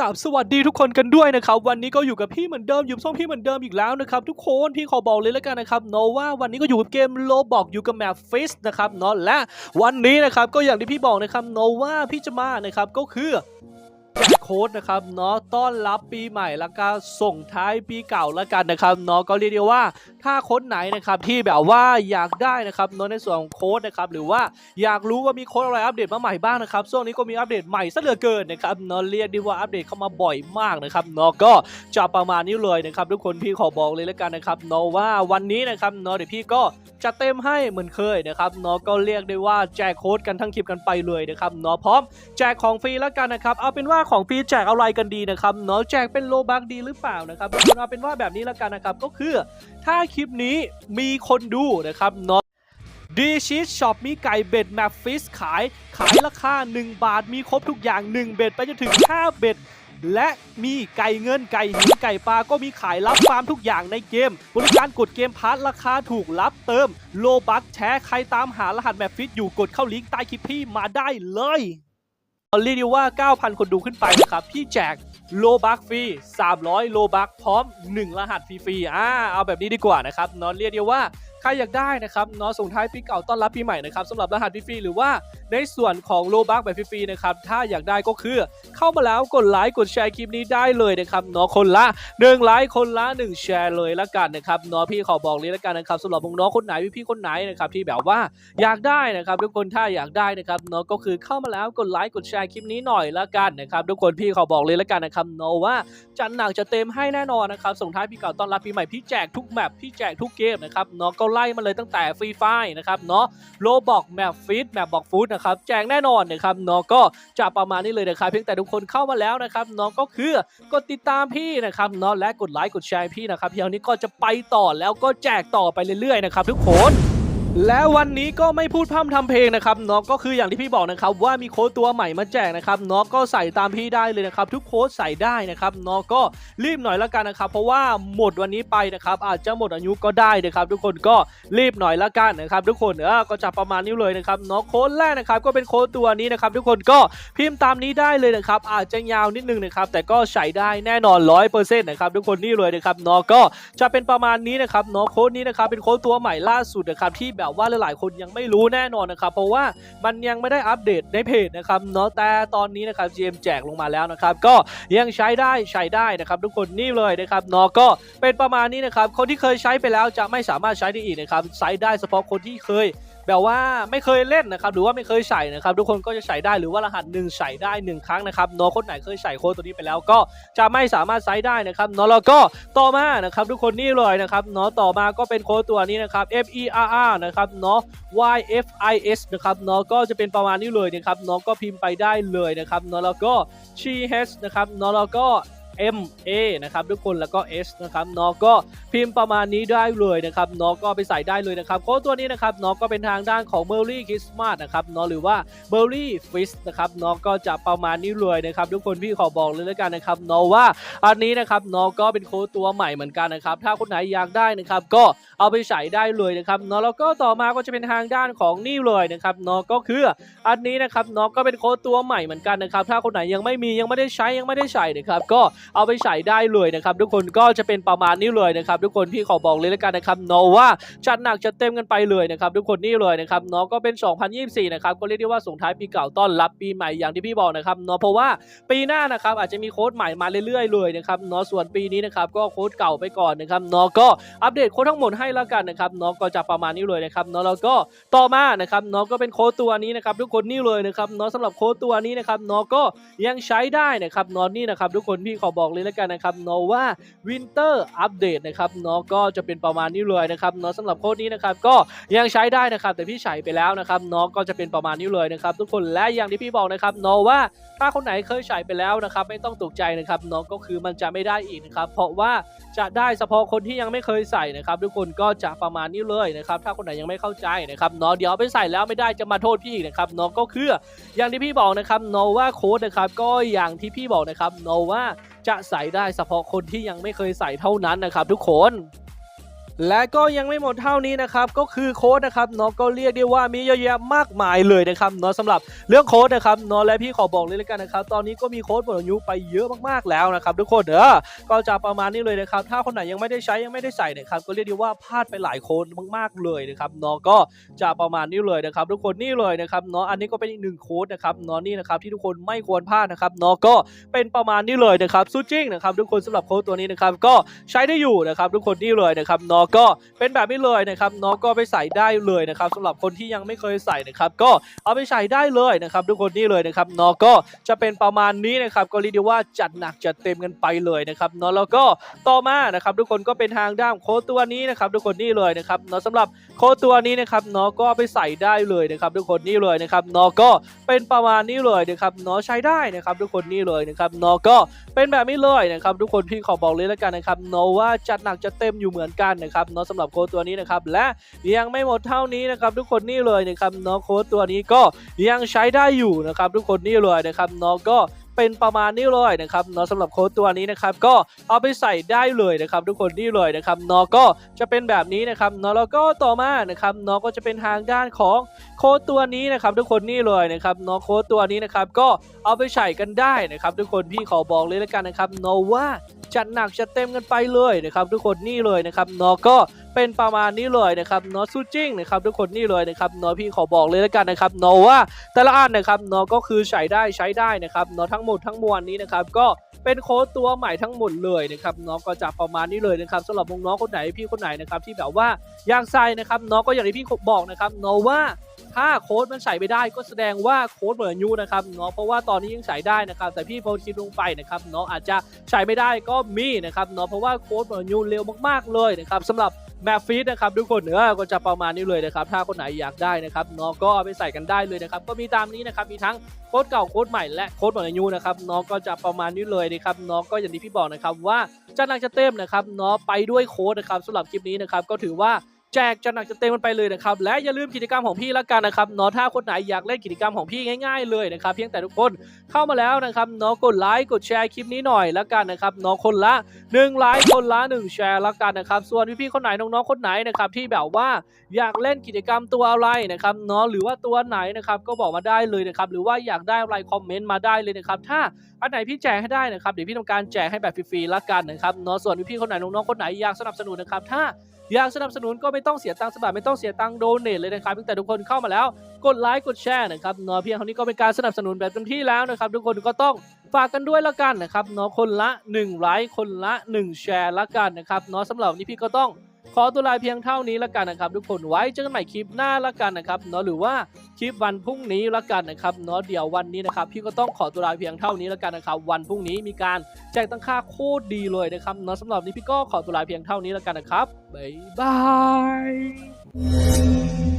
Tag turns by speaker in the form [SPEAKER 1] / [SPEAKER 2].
[SPEAKER 1] กับสวัสดีทุกคนกันด้วยนะครับ วันนี้ก็อยู่กับพี่เหมือนเดิมอยู่ช่องพี่เหมือนเดิมอีกแล้วนะครับทุกคนพี่ขอบอกเลยแล้วกันนะครับเนาะว่าวันนี้ก็อยู่กับเกมโลบอกอยู่กับแมปฟิสนะครับเนาะและวันนี้นะครับก็อย่างที่พี่บอกนะครับเนาะว่าพี่จะมานะครับก็คือ ค้ดนะครับเนาะต้อนรับปีใหม่แล้วก็ส่งท้ายปีเก่าแล้วกันนะครับเนาะก็เรียกได้ว่าถ้าค้ดไหนนะครับที่แบบว่าอยากได้นะครับเนาะในส่วนของโค้ดนะครับหรือว่าอยากรู้ว่ามีโค้ดอะไรอัปเดตมาใหม่บ้างนะครับช่วงนี้ก็มีอัปเดตใหม่ซะเหลือเกินนะครับเนาะเรียกได้ว่าอัปเดตเข้ามาบ่อยมากนะครับเนาะก็จะประมาณนี้เลยนะครับทุกคนพี่ขอบอกเลยแล้วกันนะครับเนาะว่าวันนี้นะครับเนาะเดี๋ยวพี่ก็จะเต็มให้เหมือนเคยนะครับเนาะก็เรียกได้ว่าแจกโค้ดกันทั้งคลิปกันไปเลยนะครับเนาะพร้อมแจกของฟรีแล้วกันนะครับเอาเป็นว่าของฟรีแจกอะไรกันดีนะครับเนาะแจกเป็นโลบักดีหรือเปล่านะครับเอาเป็นว่าแบบนี้แล้วกันนะครับก็คือถ้าคลิปนี้มีคนดูนะครับเนาะดีชีสช็อปมีไก่เบ็ดแมฟฟิสขายขายราคา 1 บาทมีครบทุกอย่าง 1 เบ็ดไปจนถึง 5 เบ็ดและมีไก่เงินไก่หินไก่ปลาก็มีขายรับฟาร์มทุกอย่างในเกม บริการกดเกมพาร์ทราคาถูกรับเติม โลบักแชร์ใครตามหารหัสแมฟฟิสอยู่กดเข้าลิงก์ใต้คลิปพี่มาได้เลย เรียกได้ว่า 9,000 คนดูขึ้นไปนะครับพี่แจกโลบักฟรี 300 โลบักพร้อม 1 รหัสฟรีๆอ่าเอาแบบนี้ดีกว่านะครับนอนเรียกได้ว่า ใครอยากได้นะครับเนอะส่งท้ายปีเก่าต้อนรับปีใหม่นะครับสำหรับรหัสฟรีๆหรือว่าในส่วนของโลบักแบบฟรีๆนะครับถ้าอยากได้ก็คือ เข้ามาแล้วกดไลค์กดแชร์คลิปนี้ได้เลยนะครับเนาะคนละ1ไลค์คนละ 1 แชร์เลยละกันนะครับเนาะพี่ขอบอกเลยละกันนะครับสำหรับน้องคนไหนพี่ๆคนไหนนะครับที่แบบว่าอยากได้นะครับทุกคนถ้าอยากได้นะครับเนาะก็คือเข้ามาแล้วกดไลค์กดแชร์คลิปนี้หน่อยละกันนะครับทุกคนพี่ขอบอกเลยละกันนะครับเนาะว่าจัดหนักจะเต็มให้แน่นอนนะครับส่งท้ายปีเก่าต้อนรับปีใหม่พี่แจกทุกแมปพี่แจกทุกเกมนะครับเนาะก็ไล่มาเลยตั้งแต่ฟรีไฟนะครับเนาะโลบอกแมปฟิตแมปบอกฟูดนะครับแจกแน่นอนนะครับเนาะก็จะประมาณนี้เลยนะครับเพียงแต่ทุกคนเข้ามาแล้วนะครับเนาะก็คือกดติดตามพี่นะครับเนาะและกดไลค์กดแชร์พี่นะครับเพียงนี้ก็จะไปต่อแล้วก็แจกต่อไปเรื่อยๆนะครับทุกคน และวันนี้ก็ไม่พูดพร่ำทำเพลงนะครับนาะก็คืออย่างที่พี่บอกนะครับว่ามีโค้ดตัวใหม่มาแจกนะครับนาะก็ใส่ตามพี่ได้เลยนะครับทุกโค้ดใส่ได้นะครับนาะก็รีบหน่อยละกันนะครับเพราะว่าหมดวันนี้ไปนะครับอาจจะหมดอายุก็ได้นะครับทุกคนก็รีบหน่อยละกันนะครับทุกคนเออก็จะประมาณนี้เลยนะครับเนาะโค้ดแรกนะครับก็เป็นโค้ดตัวนี้นะครับทุกคนก็พิมพ์ตามนี้ได้เลยนะครับอาจจะยาวนิดนึงนะครับแต่ก็ใส่ได้แน่นอนร้อยเปอร์เซ็นต์นะครับทุกคนนี่เลยนะครับนาะก็จะเป็นประมาณนี้นะครับเนาะโค้ดนี้นะครับเป็นโค้ดตัวใหม่ล่าสุดนะครับที่แบบว่าหลายๆคนยังไม่รู้แน่นอนนะครับ เพราะว่ามันยังไม่ได้อัปเดตในเพจนะครับเนาะแต่ตอนนี้นะครับ GM แจกลงมาแล้วนะครับ ก็ยังใช้ได้ใช้ได้นะครับ ทุกคนนี่เลยนะครับเนาะก็เป็นประมาณนี้นะครับ คนที่เคยใช้ไปแล้วจะไม่สามารถใช้ได้อีกนะครับใช้ได้เฉพาะคนที่เคย แบบว่าไม่เคยเล่นนะครับหรือว่าไม่เคยใส่นะครับทุกคนก็จะใส่ได้หรือว่ารหัสหนึ่งใส่ได้หนึ่งครั้งนะครับเนาะคนไหนเคยใส่โค้ดตัวนี้ไปแล้วก็จะไม่สามารถใช้ได้นะครับเนาะแล้วก็ต่อมานะครับทุกคนนี่เลยนะครับเนาะต่อมาก็เป็นโค้ดตัวนี้นะครับ F E R R นะครับเนาะ Y F I S นะครับเนาะก็จะเป็นประมาณนี้เลยนะครับเนาะก็พิมพ์ไปได้เลยนะครับเนาะแล้วก็ G H นะครับเนาะแล้วก็ M A นะครับทุกคนแล้วก็ S นะครับเนาะก็พิมพ์ประมาณนี้ได้เลยนะครับเนาะก็ไปใส่ได้เลยนะครับโค้ดตัวนี้นะครับเนาะก็เป็นทางด้านของ m e r r y Christmas นะครับเนาะหรือว่า m e r r y Fist นะครับเนาะก็จะประมาณนี้เลยนะครับทุกคนพี่ขอบอกเลยแล้วกันนะครับเนาะว่าอันนี้นะครับเนาะก็เป็นโค้ดตัวใหม่เหมือนกันนะครับถ้าคนไหนอยากได้นะครับก็เอาไปใส่ได้เลยนะครับเนาะแล้วก็ต่อมาก็จะเป็นทางด้านของนี่เลยนะครับเนาะก็คืออันนี้นะครับเนาะก็เป็นโค้ดตัวใหม่เหมือนกันนะครับถ้าคนไหนยังไม่มียังไม่ได้ใช้ยังไม่ได้ใส่นะครับก็เอาไปใส่ได้เลยนะครับทุกคนก็จะเป็นประมาณนี้เลยนะครับทุกคนพี่ขอบอกเลยแล้วกันนะครับเนว่าจัดหนักจัดเต็มกันไปเลยนะครับทุกคนนี่เลยนะครับเนาะก็เป็น 2024 นะครับก็เรียกได้ว่าส่งท้ายปีเก่าต้อนรับปีใหม่อย่างที่พี่บอกนะครับเนาะเพราะว่าปีหน้านะครับอาจจะมีโค้ดใหม่มาเรื่อยๆเลยนะครับเนาะส่วนปีนี้นะครับก็โค้ดเก่าไปก่อนนะครับเนาะก็อัปเดตโค้ดทั้งหมดให้แล้วกันนะครับเนาะก็จะประมาณนี้เลยนะครับเนาะแล้วก็ต่อมานะครับเนาะก็เป็นโค้ดตัวนี้นะครับทุกคนนี่เลยนะครับเนาะสำหรับโค้ดตัวนี้นะครับเนาะก็ยังใช้ได้นะครับเนาะนี่นะครับทุกคนพี่ขอบอกเลยแล้วกันนะครับเนาะว่าวินเตอร์อัปเดตนะครับเนาะก็จะเป็นประมาณนี้เลยนะครับเนาะสำหรับโค้ดนี้นะครับก็ยังใช้ได้นะครับแต่พี่ใช้ไปแล้วนะครับเนาะก็จะเป็นประมาณนี้เลยนะครับทุกคนและอย่างที่พี่บอกนะครับเนาะว่าถ้าคนไหนเคยใช้ไปแล้วนะครับไม่ต้องตกใจนะครับเนาะก็คือมันจะไม่ได้อีกนะครับเพราะว่าจะได้เฉพาะคนที่ยังไม่เคยใส่นะครับ ทุกคนก็จะประมาณนี้เลยนะครับ ถ้าคนไหนยังไม่เข้าใจนะครับเนาะเดี๋ยวไปใส่แล้วไม่ได้จะมาโทษพี่อีกนะครับเนาะก็คืออย่างที่พี่บอกนะครับโนว่าโค้ดนะครับก็อย่างที่พี่บอกนะครับโนว่าจะใส่ได้เฉพาะคนที่ยังไม่เคยใส่เท่านั้นนะครับ ทุกคน และก็ยังไม่หมดเท่านี้นะครับก็คือโค้ดนะครับเนาะก็เรียกได้ว่ามีเยอะแยะมากมายเลยนะครับเนาะสำหรับเรื่องโค้ดนะครับเนาะและพี่ขอบอกเลยแล้วกันนะครับตอนนี้ก็มีโค้ดหมดอายุไปเยอะมากๆแล้วนะครับทุกคนเออก็จะประมาณนี้เลยนะครับถ้าคนไหนยังไม่ได้ใช้ยังไม่ได้ใส่นะครับก็เรียกได้ว่าพลาดไปหลายโค้ดมากๆเลยนะครับเนาะก็จะประมาณนี้เลยนะครับทุกคนนี่เลยนะครับเนาะอันนี้ก็เป็นอีกหนึ่งโค้ดนะครับเนาะนี่นะครับที่ทุกคนไม่ควรพลาดนะครับเนาะก็เป็นประมาณนี้เลยนะครับซูจิ้งนะครับทุกคนสำหรับโค้ดตัวนี้นะครับก็ใช้ได้อยู่นะครับทุกคนนี่เลยนะครับเนาะก็เป็นแบบนี้เลยนะครับเนาะก็ไปใส่ได้เลยนะครับสำหรับคนที่ยังไม่เคยใส่นะครับก็เอาไปใส่ได้เลยนะครับทุกคนนี่เลยนะครับเนาะก็จะเป็นประมาณนี้นะครับก็เรียกได้ว่าจัดหนักจัดเต็มกันไปเลยนะครับเนาะแล้วก็ต่อมานะครับทุกคนก็เป็นทางด้านโค้ดตัวนี้นะครับทุกคนนี่เลยนะครับเนาะสำหรับโค้ดตัวนี้นะครับเนาะก็ไปใส่ได้เลยนะครับทุกคนนี่เลยนะครับเนาะก็เป็นประมาณนี้เลยนะครับเนาะใช้ได้นะครับทุกคนนี่เลยนะครับเนาะก็เป็นแบบนี้เลยนะครับทุกคนพี่ขอบอกเลยแล้วกันนะครับเนาะว่าจัดหนักจัดเต็มอยู่เหมือนกันนะครับเนาะสำหรับโค้ดตัวนี้นะครับและยังไม่หมดเท่านี้นะครับทุกคนนี่เลยนะครับเนาะโค้ดตัวนี้ก็ยังใช้ได้อยู่นะครับทุกคนนี่เลยนะครับเนาะก็เป็นประมาณนี้เลยนะครับเนาะสำหรับโค้ดตัวนี้นะครับก็เอาไปใส่ได้เลยนะครับทุกคนนี่เลยนะครับเนาะก็จะเป็นแบบนี้นะครับเนาะแล้วก็ต่อมานะครับเนาะก็จะเป็นทางด้านของโค้ดตัวนี้นะครับทุกคนนี่เลยนะครับเนาะโค้ดตัวนี้นะครับก็เอาไปใส่กันได้นะครับทุกคนพี่ขอบอกเลยแล้วกันนะครับเนาะว่า จัดหนักจัดเต็มกันไปเลยนะครับทุกคนนี่เลยนะครับเนาะก็เป็นประมาณนี้เลยนะครับเนาะสู้จิ้งนะครับทุกคนนี่เลยนะครับเนาะพี่ขอบอกเลยแล้วกันนะครับเนาะว่าแต่ละอันนะครับเนาะก็คือใช้ได้ใช้ได้นะครับเนาะทั้งหมดทั้งมวลนี้นะครับก็เป็นโค้ดตัวใหม่ทั้งหมดเลยนะครับเนาะก็จะประมาณนี้เลยนะครับสำหรับน้องคนไหนพี่คนไหนนะครับที่แบบว่าอยากใส่นะครับเนาะก็อย่างที่พี่บอกนะครับเนาะว่า ถ้าโค้ดมันใส่ไม่ได้ก็แสดงว่าโค้ดเหมือนยูนะครับเนาะเพราะว่าตอนนี้ยังใส่ได้นะครับแต่พี่พสต์คลิปลงไปนะครับเนาะอาจจะใส่ไม่ได้ก็มีนะครับเนาะเพราะว่าโค้ดเหมือนยูเร็วมากๆเลยนะครับสำหรับแมปฟีดนะครับทุกคนเนื้อก็จะประมาณนี้เลยนะครับถ้าคนไหนอยากได้นะครับเนาะก็เอาไปใส่กันได้เลยนะครับก็มีตามนี้นะครับมีทั้งโค้ดเก่าโค้ดใหม่และโค้ดหมดอายุนะครับเนาะก็จะประมาณนี้เลยนะครับเนาะก็อย่างที่พี่บอกนะครับว่าจัดหนักจะเต็มนะครับเนาะไปด้วยโค้ดนะครับสำหรับคลิปนี้นะครับก็ถือว่า แจกจัดหนักจะเต็มมันไปเลยนะครับ และอย่าลืมกิจกรรมของพี่ละกันนะครับเนาะถ้าคนไหนอยากเล่นกิจกรรมของพี่ง่ายๆเลยนะครับเพียงแต่ทุกคนเข้ามาแล้วนะครับเนาะกดไลค์กดแชร์คลิปนี้หน่อยละกันนะครับเนาะคนละหนึ่งไลค์คนละหนึ่งแชร์ละกันนะครับ ส่วนพี่ๆคนไหนน้องๆคนไหนนะครับที่แบบว่าอยากเล่นกิจกรรมตัวอะไรนะครับเนาะหรือว่าตัวไหนนะครับก็บอกมาได้เลยนะครับหรือว่าอยากได้อะไรคอมเมนต์มาได้เลยนะครับถ้าอันไหนพี่แจกให้ได้นะครับเดี๋ยวพี่ทำการแจกให้แบบฟรีๆละกันนะครับเนาะส่วนพี่ๆคนไหนน้องๆคนไหนอยากสนับสนุนนะครับถ้าอยากสนับสนุนก็ไม่ต้องเสียตังค์สบายไม่ต้องเสียตังค์โดเนทเลยนะครับเพียงแต่ทุกคนเข้ามาแล้วกดไลค์กดแชร์นะครับเนาะเพียงเท่านี้ก็เป็นการสนับสนุนแบบเต็มที่แล้วนะครับ ทุกคนก็ต้องฝากกันด้วยละกันนะครับเนาะคนละ1ไลค์คนละ 1 แชร์ละกันนะครับเนาะสำหรับวันนี้พี่ก็ต้อง ขอตัวลาเพียงเท่านี้ละกันนะครับ ทุกคนไว้เจอกันใหม่คลิปหน้าละกันนะครับเนาะหรือว่าคลิปวันพรุ่งนี้ละกันนะครับเนาะเดี๋ยววันนี้นะครับพี่ก็ต้องขอตัวลาเพียงเท่านี้ละกันนะครับ วันพรุ่งนี้มีการแจกตั้งค่าโคตรดีเลยนะครับเนาะสำหรับนนี้พี่ก็ขอตัวลาเพียงเท่านี้ละกันนะครับบ๊ายบาย